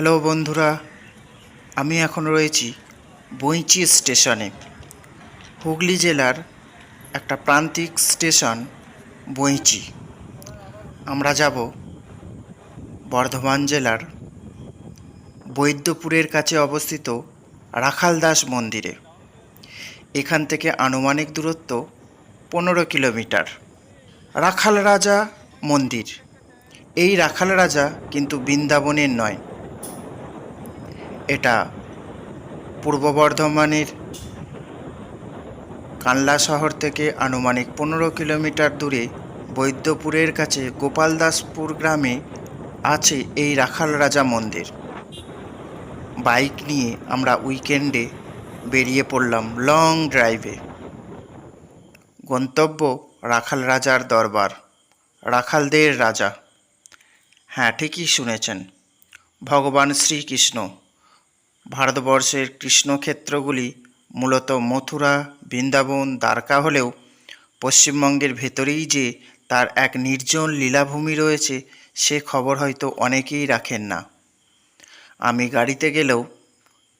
Hello বন্ধুরা, আমি এখন রয়েছি বইচি স্টেশনে। হুগলি জেলার একটা প্রান্তিক স্টেশন বইচি আমরা যাব বর্ধমান জেলার বৈদ্যপুরের কাছে অবস্থিত রাখালদাস মন্দিরে। এখান থেকে আনুমানিক দূরত্ব পনেরো কিলোমিটার। রাখাল রাজা মন্দির। এই রাখাল রাজা কিন্তু বৃন্দাবনের নয় এটা পূর্ব বর্ধমানের কানলা শহর থেকে আনুমানিক পনেরো কিলোমিটার দূরে বৈদ্যপুরের কাছে গোপালদাসপুর গ্রামে আছে এই রাখাল রাজা মন্দির। বাইক নিয়ে আমরা উইকেন্ডে বেরিয়ে পড়লাম লং ড্রাইভে। গন্তব্য রাখাল রাজার দরবার, রাখালদের রাজা। হ্যাঁ ঠিকই শুনেছেন। ভগবান শ্রীকৃষ্ণ। ভারতবর্ষের কৃষ্ণক্ষেত্রগুলি মূলত মথুরা, বৃন্দাবন, দ্বারকা হলেও পশ্চিমবঙ্গের ভেতরেই যে তার এক নির্জন লীলাভূমি রয়েছে, সে খবর হয়তো অনেকেই রাখেন না। আমি গাড়িতে গেলেও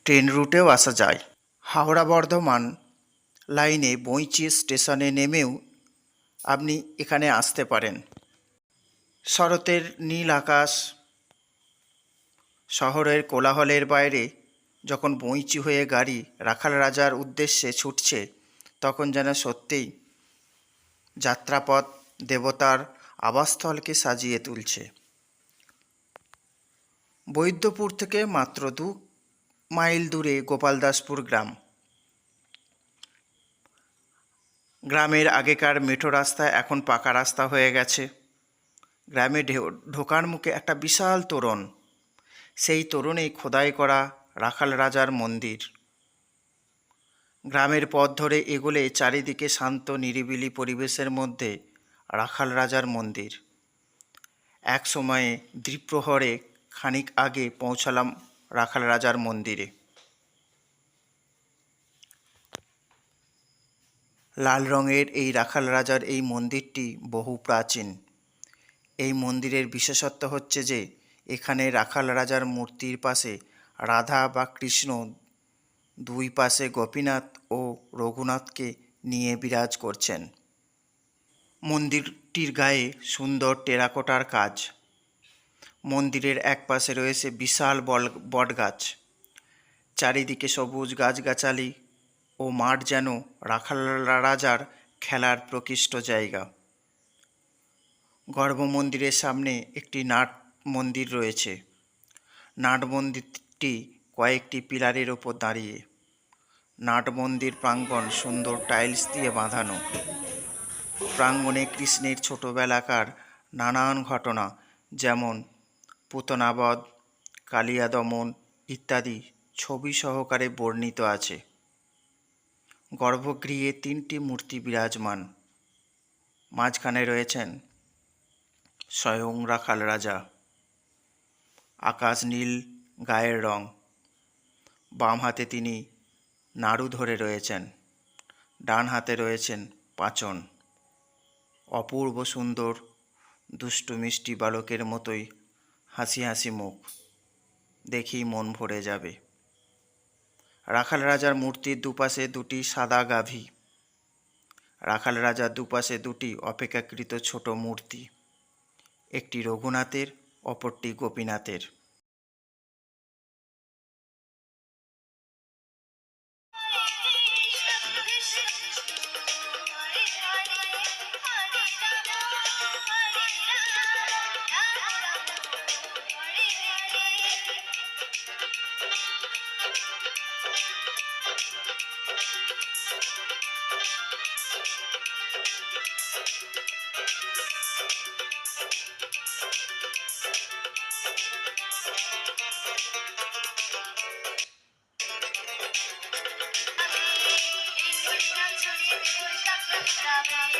ট্রেন রুটেও আসা যায়। হাওড়া বর্ধমান লাইনে বইচি স্টেশনে নেমেও আপনি এখানে আসতে পারেন। শরতের নীল আকাশ, শহরের কোলাহলের বাইরে যখন বইচি হয়ে গাড়ি রাখাল রাজার উদ্দেশ্যে ছুটছে, তখন যেন সত্যিই যাত্রাপথ দেবতার আবাসস্থলকে সাজিয়ে তুলছে। বৈদ্যপুর থেকে মাত্র দু মাইল দূরে গোপালদাসপুর গ্রাম। গ্রামের আগেকার মেঠো রাস্তা এখন পাকা রাস্তা হয়ে গেছে। গ্রামে ঢোকার মুখে একটা বিশাল তোরণ। সেই তোরণেই খোদাই করা রাখাল রাজার মন্দির। গ্রামের পথ ধরে এগোলে চারিদিকে শান্ত, নিরিবিলি পরিবেশের মধ্যে রাখাল রাজার মন্দির। এক সময়ে দ্বিপ্রহরে খানিক আগে পৌঁছালাম রাখাল রাজার মন্দিরে। লাল রঙের এই রাখাল রাজার এই মন্দিরটি বহু প্রাচীন। এই মন্দিরের বিশেষত্ব হচ্ছে যে, এখানে রাখাল রাজার মূর্তির পাশে রাধা বা কৃষ্ণ দুই পাশে গোপীনাথ ও রঘুনাথকে নিয়ে বিরাজ করছেন। মন্দিরটির গায়ে সুন্দর টেরাকোটার কাজ। মন্দিরের এক পাশে রয়েছে বিশাল বল, বটগাছ। চারিদিকে সবুজ গাছগাছালি ও মাঠ যেন রাখাল রাজার খেলার প্রকৃষ্ট জায়গা। গর্ভমন্দিরের সামনে একটি নাট মন্দির রয়েছে। নাট মন্দিরটি কয়েকটি পিলারের ওপর দাঁড়িয়ে। নাট মন্দির প্রাঙ্গণ সুন্দর টাইলস দিয়ে বাঁধানো। প্রাঙ্গণে কৃষ্ণের ছোটোবেলাকার নানান ঘটনা, যেমন পুতনাবধ কালিয়া দমন ইত্যাদি ছবি সহকারে বর্ণিত আছে। গর্ভগৃহে তিনটি মূর্তি বিরাজমান। মাঝখানে রয়েছেন স্বয়ং রাখাল রাজা। আকাশ নীল গায়ের রং। বাম হাতে তিনি নাড়ু ধরে রয়েছেন, ডান হাতে রয়েছেন পাচন। অপূর্ব সুন্দর, দুষ্টু মিষ্টি বালকের মতোই হাসি হাসি মুখ। দেখেই মন ভরে যাবে। রাখাল রাজার মূর্তির দুপাশে দুটি সাদা গাভী। রাখাল রাজার দুপাশে দুটি অপেক্ষাকৃত ছোট মূর্তি। একটি রঘুনাথের, অপরটি গোপীনাথের।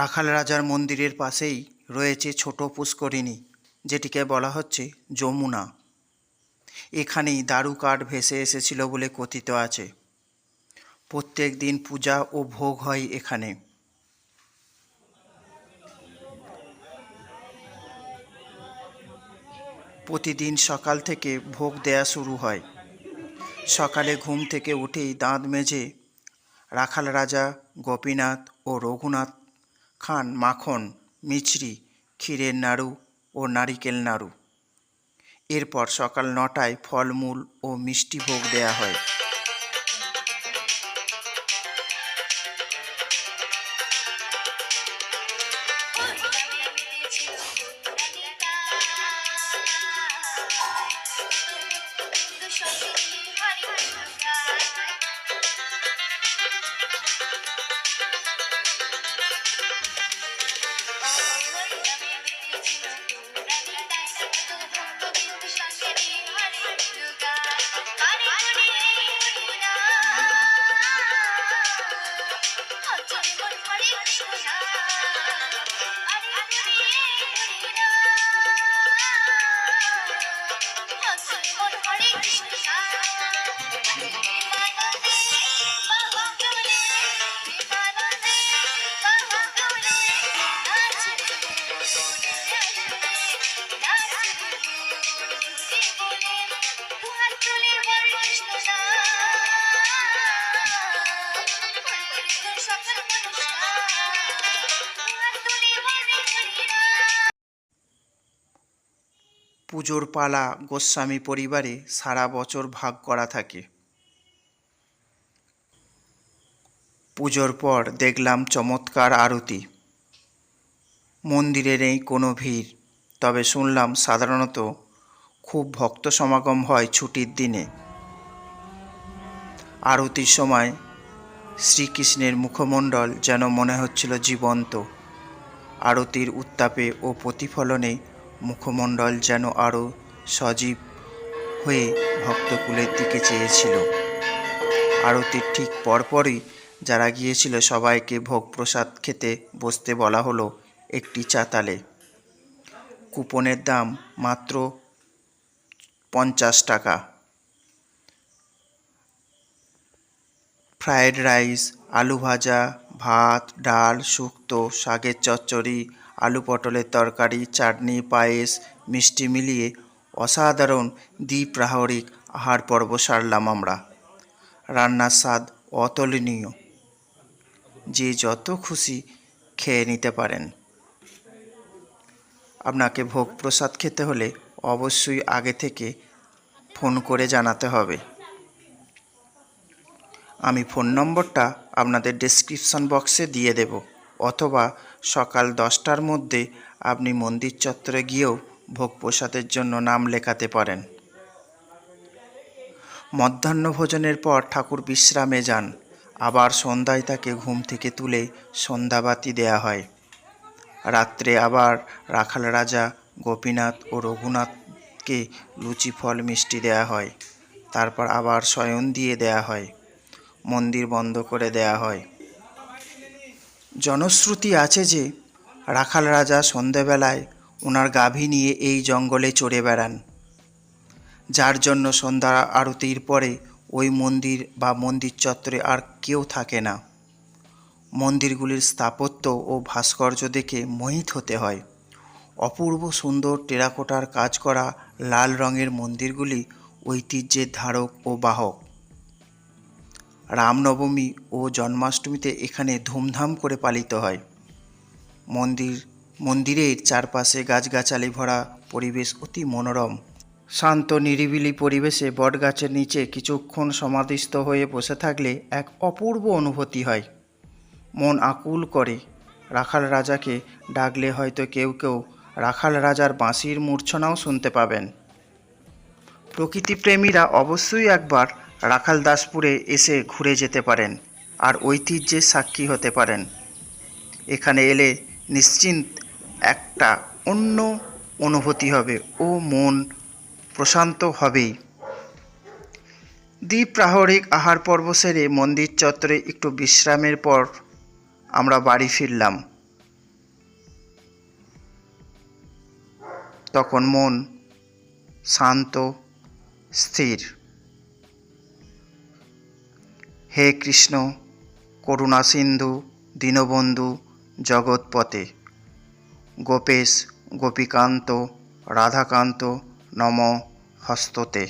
রাখাল রাজার মন্দিরের পাশেই রয়েছে ছোট পুষ্করিণী, যেটিকে বলা হচ্ছে যমুনা। এখানেই দারু কাঠ ভেসে এসেছিল বলে কথিত আছে। প্রত্যেক দিন পূজা ও ভোগ হয় এখানে। প্রতিদিন সকাল থেকে ভোগ দেয়া শুরু হয়। সকালে ঘুম থেকে উঠেই দাঁত মেজে রাখাল রাজা, গোপীনাথ ও রঘুনাথ খান মাখন মিছরি ক্ষীরের নাড়ু ও নারিকেল নাড়ু এরপর সকাল নটায় ফলমূল ও মিষ্টি ভোগ দেয়া হয় পুজোর পালা গোস্বামী পরিবারে সারা বছর ভাগ করা থাকে। পুজোর পর দেখলাম চমৎকার আরতি। মন্দিরে নেই কোনো ভিড়, তবে শুনলাম সাধারণত খুব ভক্ত সমাগম হয় ছুটির দিনে। আরতির সময় শ্রীকৃষ্ণের মুখমণ্ডল যেন মনে হচ্ছিল জীবন্ত। আরতির উত্তাপে ও প্রতিফলনে মুখমণ্ডল যেন আরও সজীব হয়ে ভক্তকুলের দিকে চেয়েছিল। আরতির ঠিক পরপরই যারা গিয়েছিল সবাইকে ভোগ প্রসাদ খেতে বসতে বলা হলো একটি চাতালে। কুপনের দাম মাত্র পঞ্চাশ টাকা। ফ্রায়েড রাইস আলু ভাজা, ভাত, ডাল, শুক্তো, শাকের চচ্চড়ি, আলু পটলের তরকারি, চাটনি, পায়েস, মিষ্টি মিলিয়ে অসাধারণ দ্বিপ্রাহরিক আহার পর্ব সারলাম আমরা। রান্নার স্বাদ অতুলনীয়। যে যত খুশি খেয়ে নিতে পারেন। আপনাকে ভোগ প্রসাদ খেতে হলে অবশ্যই আগে থেকে ফোন করে জানাতে হবে। আমি ফোন নম্বরটা আপনাদের ডেসক্রিপশন বক্সে দিয়ে দেব, অথবা সকাল দশটার মধ্যে আপনি মন্দির চত্বরে গিয়েও ভোগ প্রসাদের জন্য নাম লেখাতে পারেন। মধ্যাহ্ন ভোজনের পর ঠাকুর বিশ্রামে যান, আবার সন্ধ্যায় তাকে ঘুম থেকে তুলে সন্ধ্যাবাতি দেয়া হয়। রাত্রে আবার রাখাল রাজা, গোপীনাথ ও রঘুনাথকে লুচি ফল মিষ্টি দেয়া হয়, তারপর আবার শয়ন দিয়ে দেয়া হয়। মন্দির বন্ধ করে দেয়া হয়। জনশ্রুতি আছে যে, রাখাল রাজা সন্ধেবেলায় ওনার গাভী নিয়ে এই জঙ্গলে চড়ে বেড়ান। যার জন্য সন্ধ্যা আরতির পরে ওই মন্দির বা মন্দির চত্বরে আর কেউ থাকে না। মন্দিরগুলির স্থাপত্য ও ভাস্কর্য দেখে মোহিত হতে হয়। অপূর্ব সুন্দর টেরাকোটার কাজ করা লাল রঙের মন্দিরগুলি ঐতিহ্যের ধারক ও বাহক। রামনবমী ও জন্মাষ্টমীতে এখানে ধুমধাম করে পালিত হয়। মন্দির, মন্দিরের চারপাশে গাছগাছালি ভরা পরিবেশ অতি মনোরম। শান্ত, নিরিবিলি পরিবেশে বটগাছের নিচে কিছুক্ষণ সমাধিস্থ হয়ে বসে থাকলে এক অপূর্ব অনুভূতি হয়। মন আকুল করে। রাখাল রাজাকে ডাকলে হয়তো কেউ কেউ রাখাল রাজার বাঁশির মূর্ছনাও শুনতে পাবেন। প্রকৃতিপ্রেমীরা অবশ্যই একবার রাখাল দাসপুরে এসে ঘুরে যেতে পারেন আর ঐতিহ্যের সাক্ষী হতে পারেন। এখানে এলে নিশ্চিন্ত একটা অন্য অনুভূতি হবে ও মন প্রশান্ত হবেই। দ্বিপ্রাহরিক আহার পর্ব সেরে মন্দির চত্বরে একটু বিশ্রামের পর আমরা বাড়ি ফিরলাম। তখন মন শান্ত, স্থির। হে কৃষ্ণ করুণা সিন্ধু দীনবন্ধু জগৎপতে গোপেশ গোপীকান্ত রাধাকান্ত নম হস্ততে।